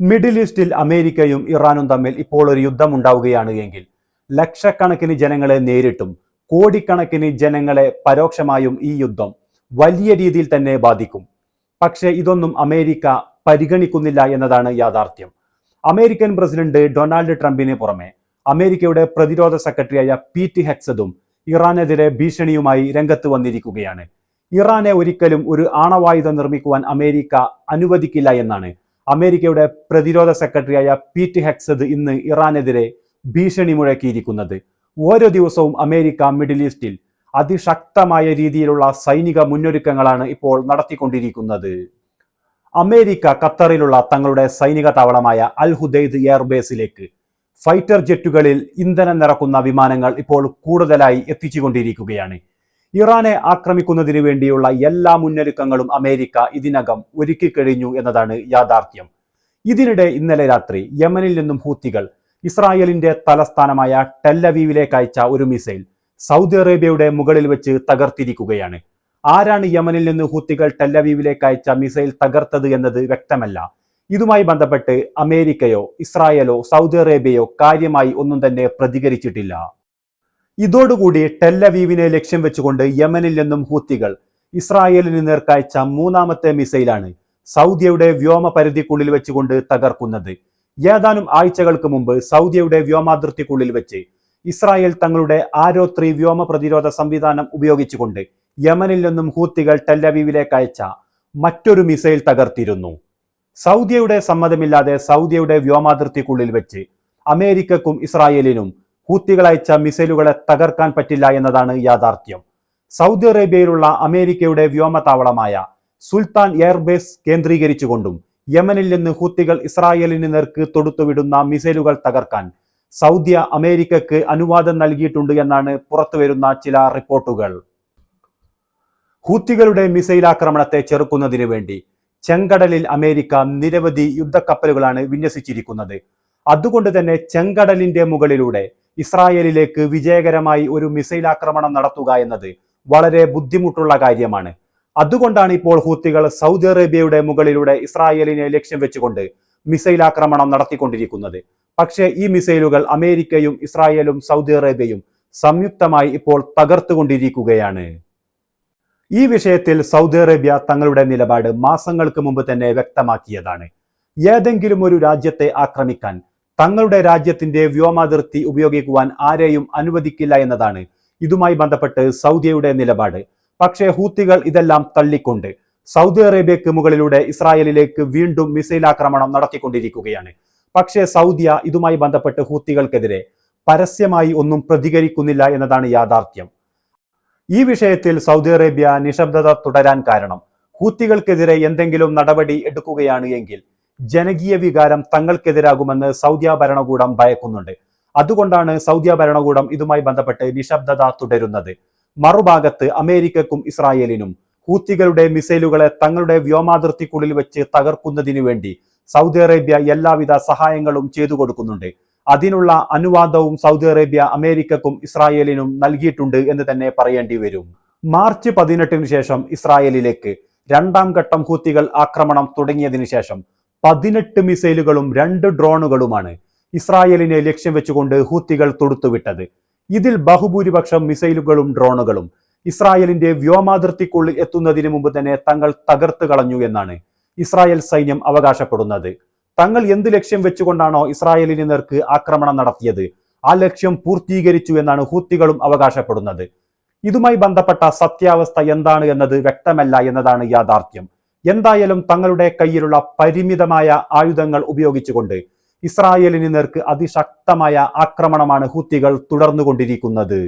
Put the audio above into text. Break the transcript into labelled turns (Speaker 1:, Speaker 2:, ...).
Speaker 1: Middle ഈസ്റ്റിൽ അമേരിക്കയും ഇറാനും തമ്മിൽ ഇപ്പോൾ ഒരു യുദ്ധം ഉണ്ടാവുകയാണ് എങ്കിൽ ലക്ഷക്കണക്കിന് ജനങ്ങളെ നേരിട്ടും കോടിക്കണക്കിന് ജനങ്ങളെ പരോക്ഷമായും ഈ യുദ്ധം വലിയ രീതിയിൽ തന്നെ ബാധിക്കും. പക്ഷേ ഇതൊന്നും അമേരിക്ക പരിഗണിക്കുന്നില്ല എന്നതാണ് യാഥാർത്ഥ്യം. അമേരിക്കൻ പ്രസിഡന്റ് ഡൊണാൾഡ് ട്രംപിന് പുറമെ അമേരിക്കയുടെ പ്രതിരോധ സെക്രട്ടറിയായ ടി ഹെക്സദും ഇറാനെതിരെ ഭീഷണിയുമായി രംഗത്ത് വന്നിരിക്കുകയാണ്. ഇറാനെ ഒരിക്കലും ഒരു ആണവായുധം നിർമ്മിക്കുവാൻ അമേരിക്ക അനുവദിക്കില്ല എന്നാണ് അമേരിക്കയുടെ പ്രതിരോധ സെക്രട്ടറിയായ പീറ്റ് ഹെക്സദ് ഇന്ന് ഇറാനെതിരെ ഭീഷണി മുഴക്കിയിരിക്കുന്നത്. ഓരോ ദിവസവും അമേരിക്ക മിഡിൽ ഈസ്റ്റിൽ അതിശക്തമായ രീതിയിലുള്ള സൈനിക മുന്നൊരുക്കങ്ങളാണ് ഇപ്പോൾ നടത്തിക്കൊണ്ടിരിക്കുന്നത്. അമേരിക്ക ഖത്തറിലുള്ള തങ്ങളുടെ സൈനിക താവളമായ അൽ ഹുദൈദ് എയർബേസിലേക്ക് ഫൈറ്റർ ജെറ്റുകളിൽ ഇന്ധനം നിറക്കുന്ന വിമാനങ്ങൾ ഇപ്പോൾ കൂടുതലായി എത്തിച്ചുകൊണ്ടിരിക്കുകയാണ്. ഇറാനെ ആക്രമിക്കുന്നതിന് വേണ്ടിയുള്ള എല്ലാ മുന്നൊരുക്കങ്ങളും അമേരിക്ക ഇതിനകം ഒരുക്കിക്കഴിഞ്ഞു എന്നതാണ് യാഥാർത്ഥ്യം. ഇതിനിടെ ഇന്നലെ രാത്രി യമനിൽ നിന്നും ഹൂത്തികൾ ഇസ്രായേലിന്റെ തലസ്ഥാനമായ ടെല്ലവീവിലേക്ക് അയച്ച ഒരു മിസൈൽ സൗദി അറേബ്യയുടെ മുകളിൽ വെച്ച് തകർത്തിരിക്കുകയാണ്. ആരാണ് യമനിൽ നിന്ന് ഹൂത്തികൾ ടെല്ലവീവിലേക്ക് അയച്ച മിസൈൽ തകർത്തത് എന്നത് വ്യക്തമല്ല. ഇതുമായി ബന്ധപ്പെട്ട് അമേരിക്കയോ ഇസ്രായേലോ സൗദി അറേബ്യയോ കാര്യമായി ഒന്നും തന്നെ പ്രതികരിച്ചിട്ടില്ല. ഇതോടുകൂടി ടെല്ലവീവിനെ ലക്ഷ്യം വെച്ചുകൊണ്ട് യമനിൽ നിന്നും ഹൂത്തികൾ ഇസ്രായേലിന് നേർക്കയച്ച മൂന്നാമത്തെ മിസൈലാണ് സൗദിയുടെ വ്യോമ പരിധിക്കുള്ളിൽ വെച്ചുകൊണ്ട് തകർക്കുന്നത്. ഏതാനും ആഴ്ചകൾക്ക് മുമ്പ് സൗദിയുടെ വ്യോമാതിർത്തിക്കുള്ളിൽ വെച്ച് ഇസ്രായേൽ തങ്ങളുടെ ആരോത്രി വ്യോമ പ്രതിരോധ സംവിധാനം ഉപയോഗിച്ചുകൊണ്ട് യമനിൽ നിന്നും ഹൂത്തികൾ ടെല്ലവീവിലേക്ക് അയച്ച മറ്റൊരു മിസൈൽ തകർത്തിരുന്നു. സൗദിയുടെ സമ്മതമില്ലാതെ സൗദിയുടെ വ്യോമാതിർത്തിക്കുള്ളിൽ വെച്ച് അമേരിക്കക്കും ഇസ്രായേലിനും ഹൂത്തികൾ അയച്ച മിസൈലുകളെ തകർക്കാൻ പറ്റില്ല എന്നതാണ് യാഥാർത്ഥ്യം. സൗദി അറേബ്യയിലുള്ള അമേരിക്കയുടെ വ്യോമതാവളമായ സുൽത്താൻ എയർബേസ് കേന്ദ്രീകരിച്ചുകൊണ്ടും യമനിൽ നിന്ന് ഹൂത്തികൾ ഇസ്രായേലിന് നേർക്ക് തൊടുത്തുവിടുന്ന മിസൈലുകൾ തകർക്കാൻ സൗദി അമേരിക്കക്ക് അനുവാദം നൽകിയിട്ടുണ്ട് എന്നാണ് പുറത്തുവരുന്ന ചില റിപ്പോർട്ടുകൾ. ഹൂത്തികളുടെ മിസൈൽ ആക്രമണത്തെ ചെറുക്കുന്നതിന് വേണ്ടി ചെങ്കടലിൽ അമേരിക്ക നിരവധി യുദ്ധക്കപ്പലുകളാണ് വിന്യസിച്ചിരിക്കുന്നത്. അതുകൊണ്ട് തന്നെ ചെങ്കടലിന്റെ മുകളിലൂടെ ഇസ്രായേലിലേക്ക് വിജയകരമായി ഒരു മിസൈൽ ആക്രമണം നടത്തുക എന്നത് വളരെ ബുദ്ധിമുട്ടുള്ള കാര്യമാണ്. അതുകൊണ്ടാണ് ഇപ്പോൾ ഹൂത്തികൾ സൗദി അറേബ്യയുടെ മുകളിലൂടെ ഇസ്രായേലിനെ ലക്ഷ്യം വെച്ചുകൊണ്ട് മിസൈൽ ആക്രമണം നടത്തിക്കൊണ്ടിരിക്കുന്നത്. പക്ഷേ ഈ മിസൈലുകൾ അമേരിക്കയും ഇസ്രായേലും സൗദി അറേബ്യയും സംയുക്തമായി ഇപ്പോൾ തകർത്തുകൊണ്ടിരിക്കുകയാണ്. ഈ വിഷയത്തിൽ സൗദി അറേബ്യ തങ്ങളുടെ നിലപാട് മാസങ്ങൾക്ക് മുമ്പ് തന്നെ വ്യക്തമാക്കിയതാണ്. ഏതെങ്കിലും ഒരു രാജ്യത്തെ ആക്രമിക്കാൻ തങ്ങളുടെ രാജ്യത്തിന്റെ വ്യോമാതിർത്തി ഉപയോഗിക്കുവാൻ ആരെയും അനുവദിക്കില്ല എന്നതാണ്. ഇതുമായി ബന്ധപ്പെട്ട് സൗദിയുടെ നിലപാട്. പക്ഷേ ഹൂത്തികൾ ഇതെല്ലാം തള്ളിക്കൊണ്ട് സൗദി അറേബ്യക്ക് മുകളിലൂടെ ഇസ്രായേലിലേക്ക് വീണ്ടും മിസൈൽ ആക്രമണം നടത്തിക്കൊണ്ടിരിക്കുകയാണ്. പക്ഷേ സൗദിയ ഇതുമായി ബന്ധപ്പെട്ട് ഹൂത്തികൾക്കെതിരെ പരസ്യമായി ഒന്നും പ്രതികരിക്കുന്നില്ല എന്നതാണ് യാഥാർത്ഥ്യം. ഈ വിഷയത്തിൽ സൗദി അറേബ്യ നിശബ്ദത തുടരാൻ കാരണം ഹൂത്തികൾക്കെതിരെ എന്തെങ്കിലും നടപടി എടുക്കുകയാണ് എങ്കിൽ ജനകീയ വികാരം തങ്ങൾക്കെതിരാകുമെന്ന് സൗദിയ ഭരണകൂടം ഭയക്കുന്നുണ്ട്. അതുകൊണ്ടാണ് സൗദിയ ഭരണകൂടം ഇതുമായി ബന്ധപ്പെട്ട് നിശബ്ദത തുടരുന്നത്. മറുഭാഗത്ത് അമേരിക്കക്കും ഇസ്രായേലിനും ഹൂത്തികളുടെ മിസൈലുകളെ തങ്ങളുടെ വ്യോമാതിർത്തിക്കുള്ളിൽ വെച്ച് തകർക്കുന്നതിനു വേണ്ടി സൗദി അറേബ്യ എല്ലാവിധ സഹായങ്ങളും ചെയ്തു കൊടുക്കുന്നുണ്ട്. അതിനുള്ള അനുവാദവും സൗദി അറേബ്യ അമേരിക്കക്കും ഇസ്രായേലിനും നൽകിയിട്ടുണ്ട് എന്ന് തന്നെ പറയേണ്ടി വരും. മാർച്ച് പതിനെട്ടിന് ശേഷം ഇസ്രായേലിലേക്ക് രണ്ടാം ഘട്ടം ഹൂത്തികൾ ആക്രമണം തുടങ്ങിയതിനു ശേഷം പതിനെട്ട് മിസൈലുകളും രണ്ട് ഡ്രോണുകളുമാണ് ഇസ്രായേലിനെ ലക്ഷ്യം വെച്ചുകൊണ്ട് ഹൂത്തികൾ തൊടുത്തുവിട്ടത്. ഇതിൽ ബഹുഭൂരിപക്ഷം മിസൈലുകളും ഡ്രോണുകളും ഇസ്രായേലിന്റെ വ്യോമാതിർത്തിക്കുള്ളിൽ എത്തുന്നതിന് മുമ്പ് തന്നെ തങ്ങൾ തകർത്ത് കളഞ്ഞു എന്നാണ് ഇസ്രായേൽ സൈന്യം അവകാശപ്പെടുന്നത്. തങ്ങൾ എന്ത് ലക്ഷ്യം വെച്ചുകൊണ്ടാണോ ഇസ്രായേലിന് നേർക്ക് ആക്രമണം നടത്തിയത്? ആ ലക്ഷ്യം പൂർത്തീകരിച്ചു എന്നാണ് ഹൂത്തികളും അവകാശപ്പെടുന്നത്. ഇതുമായി ബന്ധപ്പെട്ട സത്യാവസ്ഥ എന്താണ് എന്നത് വ്യക്തമല്ല എന്നതാണ് യാഥാർത്ഥ്യം. എന്തായാലും തങ്ങളുടെ കയ്യിലുള്ള പരിമിതമായ ആയുധങ്ങൾ ഉപയോഗിച്ചുകൊണ്ട് ഇസ്രായേലിന് നേർക്ക് അതിശക്തമായ ആക്രമണമാണ് ഹൂത്തികൾ തുടർന്നുകൊണ്ടിരിക്കുന്നത്.